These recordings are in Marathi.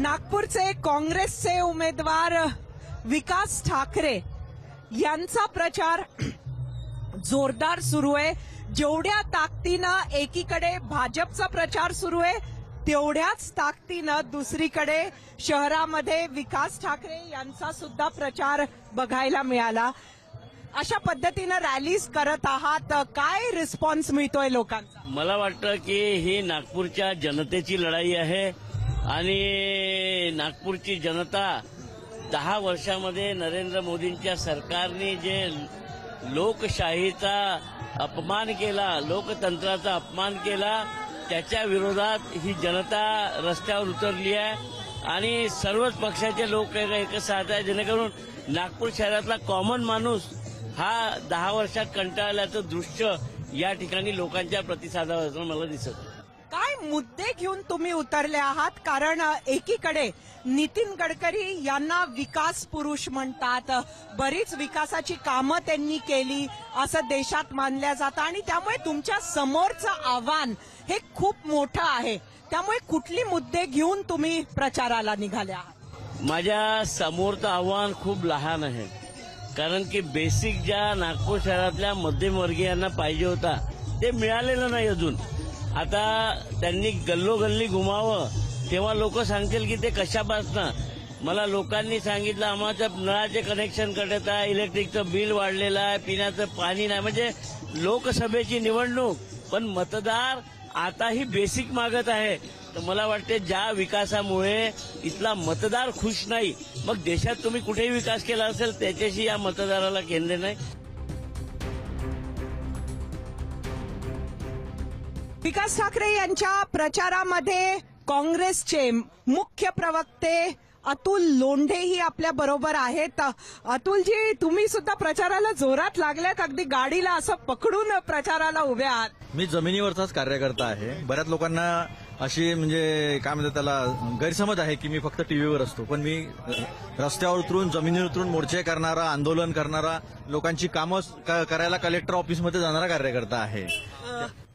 नागपूरचे काँग्रेसचे उमेदवार विकास ठाकरे यांचा प्रचार जोरदार सुरू आहे. जेवढ्या ताकदीनं एकीकडे भाजपचा प्रचार सुरू आहे तेवढ्याच ताकदीनं दुसरीकडे शहरामध्ये विकास ठाकरे यांचा सुद्धा प्रचार बघायला मिळाला. अशा पद्धतीनं रॅलीज करत आहात. काय रिस्पॉन्स मिळतोय लोकांचा? मला वाटतं की ही नागपूरच्या जनतेची लढाई आहे. आणि नागपूरची जनता दहा वर्षामध्ये नरेंद्र मोदींच्या सरकारने जे लोकशाहीचा अपमान केला लोकतंत्राचा अपमान केला त्याच्या विरोधात ही जनता रस्त्यावर उतरली आहे आणि सर्वच पक्षाचे लोक एक- एकच साथ आहे जेणेकरून नागपूर शहरातला कॉमन माणूस हा दहा वर्षात कंटाळल्याचं दृश्य या ठिकाणी लोकांच्या प्रतिसादावर मला दिसत आहे. मुद्दे घेऊन तुम्ही उतरले आहात कारण एकीकडे नितीन गडकरी यांना विकास पुरुष म्हणतात. बरीच विकासाची कामं त्यांनी केली असं देशात मानल्या जातं. आणि त्यामुळे तुमच्या समोरचं आव्हान हे खूप मोठं आहे. त्यामुळे कुठली मुद्दे घेऊन तुम्ही प्रचाराला निघाले आहात? माझ्या समोरचं आव्हान खूप लहान आहे. कारण की बेसिक ज्या नागपूर शहरातल्या मध्यमवर्गीयांना पाहिजे होता ते मिळालेलं नाही अजून. आता त्यांनी गल्लोगल्ली घुमावं तेव्हा लोक सांगतील की ते कशापासनं? मला लोकांनी सांगितलं आम्हाला नळाचे कनेक्शन कटत आहे इलेक्ट्रिकचं बिल वाढलेलं आहे पिण्याचं पाणी नाही. म्हणजे लोकसभेची निवडणूक पण मतदार आताही बेसिक मागत आहे. तर मला वाटते ज्या विकासामुळे इथला मतदार खुश नाही मग देशात तुम्ही कुठेही विकास केला असेल त्याच्याशी या मतदाराला केंद्र नाही. विकास ठाकरे यांच्या प्रचारामध्ये काँग्रेसचे मुख्य प्रवक्ते अतुल लोंढेही आपल्या बरोबर आहेत. अतुलजी तुम्ही सुद्धा प्रचाराला जोरात लागल्यात अगदी गाडीला असं पकडून प्रचाराला उभे आहात. मी जमिनीवरचाच कार्यकर्ता आहे. बऱ्याच लोकांना अशी म्हणजे काय म्हणतात त्याला गैरसमज आहे की मी फक्त टीव्हीवर असतो. पण मी रस्त्यावर उतरून जमिनीवर उतरून मोर्चे करणारा आंदोलन करणारा लोकांची कामं क- करायला कलेक्टर ऑफिसमध्ये जाणारा कार्यकर्ता आहे.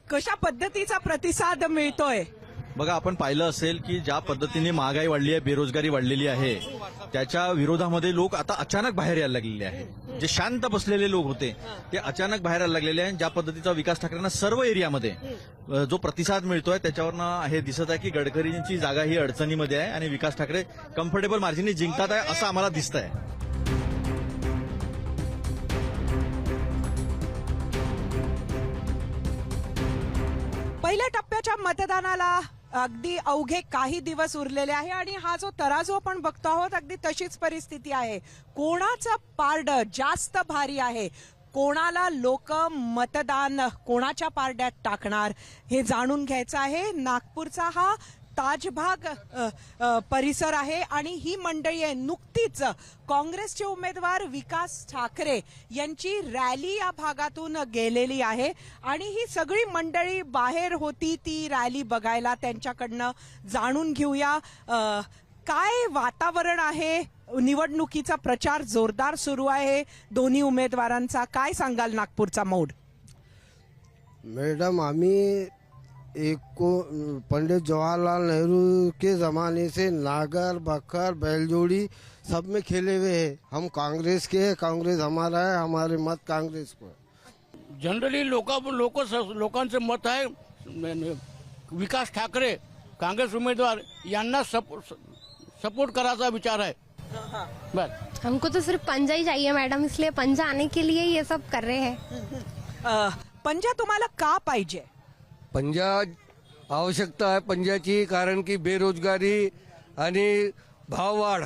कशा पद्धतीचा प्रतिसाद मिळतोय? बघा आपण पाहिलं असेल की ज्या पद्धतीने महागाई वाढली आहे बेरोजगारी वाढलेली आहे त्याच्या विरोधामध्ये लोक आता अचानक बाहेर यायला लागलेले आहे. जे शांत बसलेले लोक होते ते अचानक बाहेर यायला लागलेले आहे. ज्या पद्धतीचा विकास ठाकरेंना सर्व एरियामध्ये जो प्रतिसाद मिळतोय त्याच्यावरनं हे दिसत आहे की गडकरींची जागा ही अडचणीमध्ये आहे आणि विकास ठाकरे कम्फर्टेबल मार्जिनने जिंकतात आहे असं आम्हाला दिसत आहे पहिल्या टप्प्याच्या मतदानाला अगदी अवघे काही दिवस उरलेले आहे आणि हा जो तराजू आपण बघतो आहोत अगदी तशीच परिस्थिती आहे. कोणाचं पारड जास्त भारी आहे? कोणाला लोक मतदान कोणाच्या पारड्यात टाकणार हे जाणून घ्यायचं आहे. नागपूरचा हा ताजभाग परिसर आहे आणि ही मंडळी आहे. नुकतीच काँग्रेसचे उमेदवार विकास ठाकरे यांची रॅली या भागातून गेलेली आहे आणि ही सगळी मंडळी बाहेर होती ती रॅली बघायला. त्यांच्याकडनं जाणून घेऊया. काय वातावरण आहे? निवडणुकीचा प्रचार जोरदार सुरू आहे. दोन्ही उमेदवारांचा काय सांगाल नागपूरचा मोड? मॅडम आम्ही एक को पंडित जवाहरलाल नेहरू के ज़माने से नागर बकर बैलजोड़ी सब में खेले हुए हैं। हम कांग्रेस के हैं कांग्रेस हमारा है हमारे मत कांग्रेस को है। जनरली लोक लोक लोकांचं मत आहे न- विकास ठाकरे कांग्रेस उमेदवार यांना सप- सपोर्ट करायचा विचार आहे। बस। हमको तो सिर्फ़ पंजा ही चाहिए मैडम इसलिए पंजा आने के लिए ये सब कर रहे हैं। पंजा तुम्हाला का पाहिजे? पंजा आवश्यकता है आहे पंजाची कारण की बेरोजगारी आणि भाववाढ।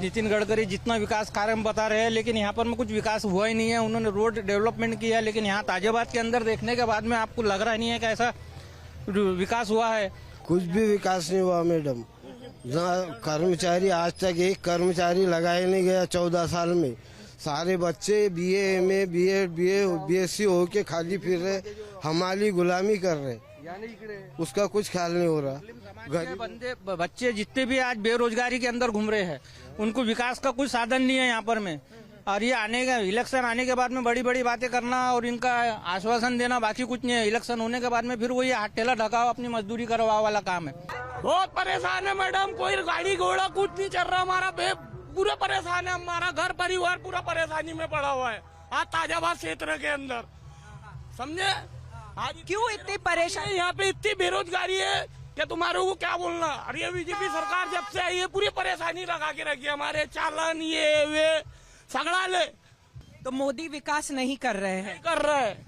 नितिन गडकरी जितना विकास कार्य हम बता रहे हैं लेकिन यहाँ पर में कुछ विकास हुआ ही नहीं है। उन्होंने रोड डेवलपमेंट किया है लेकिन यहाँ ताजियाबाद के अंदर देखने के बाद में आपको लग रहा नहीं है कि ऐसा विकास हुआ है। कुछ भी विकास नहीं हुआ मैडम। जहाँ कर्मचारी आज तक एक कर्मचारी लगाया नहीं गया चौदह साल में। सारे बच्चे B M A B Ed B A B S C okay खाली फिर रहे हमारी गुलामी कर रहे। उसका कुछ ख्याल नहीं हो रहा। बंदे बच्चे जितने भी आज बेरोजगारी के अंदर घूम रहे हैं उनको विकास का कुछ साधन नहीं है यहाँ पर में। और ये आने का इलेक्शन आने के बाद में बड़ी बड़ी बातें करना और इनका आश्वासन देना बाकी कुछ नहीं है। इलेक्शन होने के बाद में फिर वही हाथ ठेला ढकाओ अपनी मजदूरी करवाओ वाला काम है। बहुत परेशान है मैडम कोई गाड़ी घोड़ा कुछ नहीं चल रहा हमारा बे पूरा परेशान है हमारा घर परिवार पूरा परेशानी में पड़ा हुआ है आज ताजाबाद क्षेत्र के अंदर। समझे? आज क्यों इतनी परेशानी? यहाँ पे इतनी बेरोजगारी है कि तुम्हारे को क्या बोलना? अरे ये बीजेपी सरकार जब से आई है पूरी परेशानी लगा के रखी है हमारे। चालन ये वे सगड़ा ले। तो मोदी विकास नहीं कर रहे हैं। कर रहे है।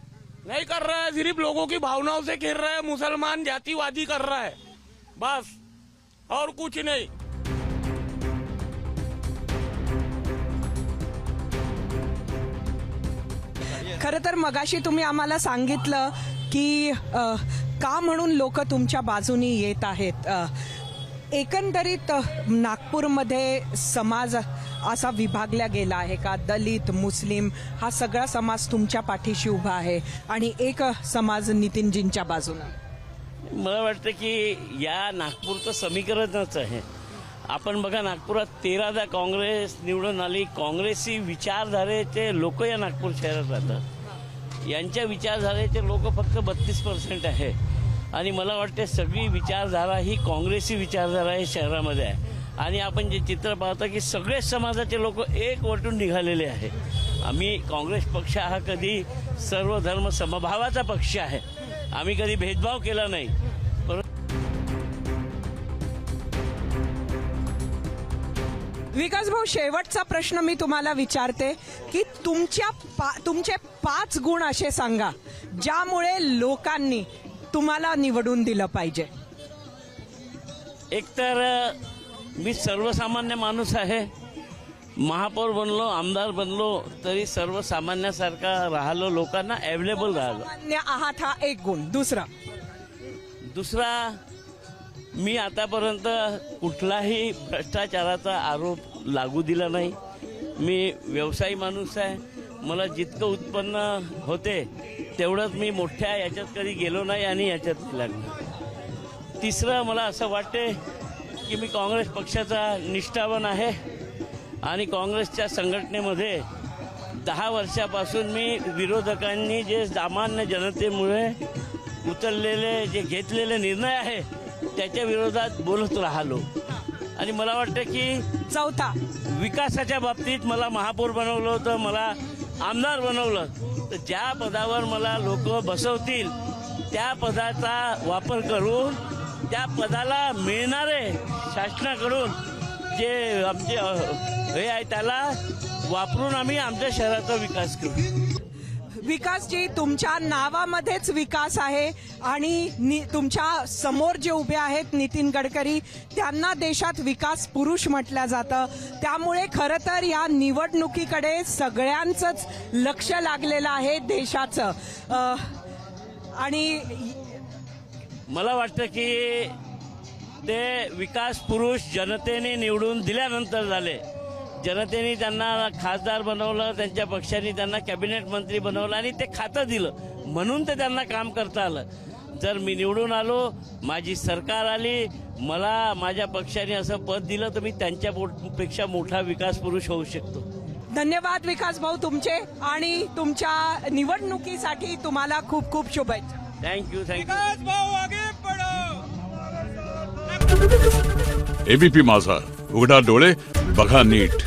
नहीं कर रहा है सिर्फ़ लोगों की भावनाओं से खेल रहा है मुसलमान जातिवादी कर रहा है। बस और कुछ नहीं। खरं तर मगाशी तुम्ही आम्हाला सांगितलं की अ, का म्हणून लोक तुमच्या बाजूनी येत आहेत? अ, एकंदरीत अ, नागपूरमध्ये समाज असा विभागला गेला आहे का? दलित मुस्लिम हा सगळा समाज तुमच्या पाठीशी उभा आहे आणि एक समाज नितीनजींच्या बाजूनं. मला वाटतं की या नागपूरचं समीकरणच आहे. आपण बघा नागपुरात तेरादा काँग्रेस निवडून आली. काँग्रेसी विचारधारेचे लोक या नागपूर शहरात राहतात. यांच्या विचारधारेचे लोक फक्त बत्तीस पर्सेंट आहे. आणि मला वाटते सगळी विचारधारा ही काँग्रेसी विचारधारा हे शहरामध्ये आहे. आणि आपण जे चित्र पाहतो की सगळेच समाजाचे लोक एक वटून निघालेले आहे. आम्ही काँग्रेस पक्ष हा कधी सर्व धर्म समभावाचा पक्ष आहे. आम्ही कधी भेदभाव केला नाही. विकास भाऊ शेवटचा प्रश्न मी तुम्हाला विचारते की तुमच्या पा, तुमचे पाच गुण असे सांगा ज्यामुळे लोकांनी तुम्हाला निवडून दिलं पाहिजे. एकतर मी सर्वसामान्य माणूस आहे. महापौर बनलो आमदार बनलो तरी सर्वसामान्यासारखा राहिलो लोकांना अवेलेबल राहिलो. आहात हा एक गुण. दुसरा? दुसरा मी आतापर्यंत कुठलाही भ्रष्टाचाराचा आरोप लागू दिला नाही. मी व्यवसायी माणूस आहे. मला जितकं उत्पन्न होते तेवढंच मी मोठ्या याच्यात कधी गेलो नाही आणि याच्यात लागलो. तिसरं मला असं वाटते की मी काँग्रेस पक्षाचा निष्ठावान आहे आणि काँग्रेसच्या संघटनेमध्ये दहा वर्षापासून मी विरोधकांनी जे सामान्य जनतेमुळे उचललेले जे घेतलेले निर्णय आहे त्याच्या विरोधात बोलत राहिलो. आणि मला वाटतं की चौथा. विकासाच्या बाबतीत मला महापौर बनवलं होतं मला आमदार बनवलं. तर ज्या पदावर मला लोक बसवतील त्या पदाचा वापर करून त्या पदाला मिळणारे शासनाकडून जे आमचे हे आहे त्याला वापरून आम्ही आमच्या शहराचा विकास करू. विकासजी तुमच्या नावामध्येच विकास आहे आणि नि, तुमच्यासमोर जे उभे आहेत नितीन गडकरी त्यांना देशात विकास पुरुष म्हटलं जातं. त्यामुळे खरं तर या निवडणुकीकडे सगळ्यांचंच लक्ष लागलेलं आहे देशाचं. आणि मला वाटतं की ते विकास पुरुष जनतेने निवडून दिल्यानंतर झाले. जनतेने त्यांना खासदार बनवलं त्यांच्या पक्षाने त्यांना कॅबिनेट मंत्री बनवलं आणि ते खातं दिलं. म्हणून ते त्यांना काम करता आलं. जर मी निवडून आलो माझी सरकार आली मला माझ्या पक्षाने असं पद दिलं तर मी त्यांच्यापेक्षा मोठा विकास पुरुष होऊ शकतो. धन्यवाद विकास भाऊ तुमचे आणि तुमच्या निवडणुकीसाठी तुम्हाला खूप खूप शुभेच्छा. थँक्यू थँक्यू एबीपी माझा. उघडा डोळे बघा नीट.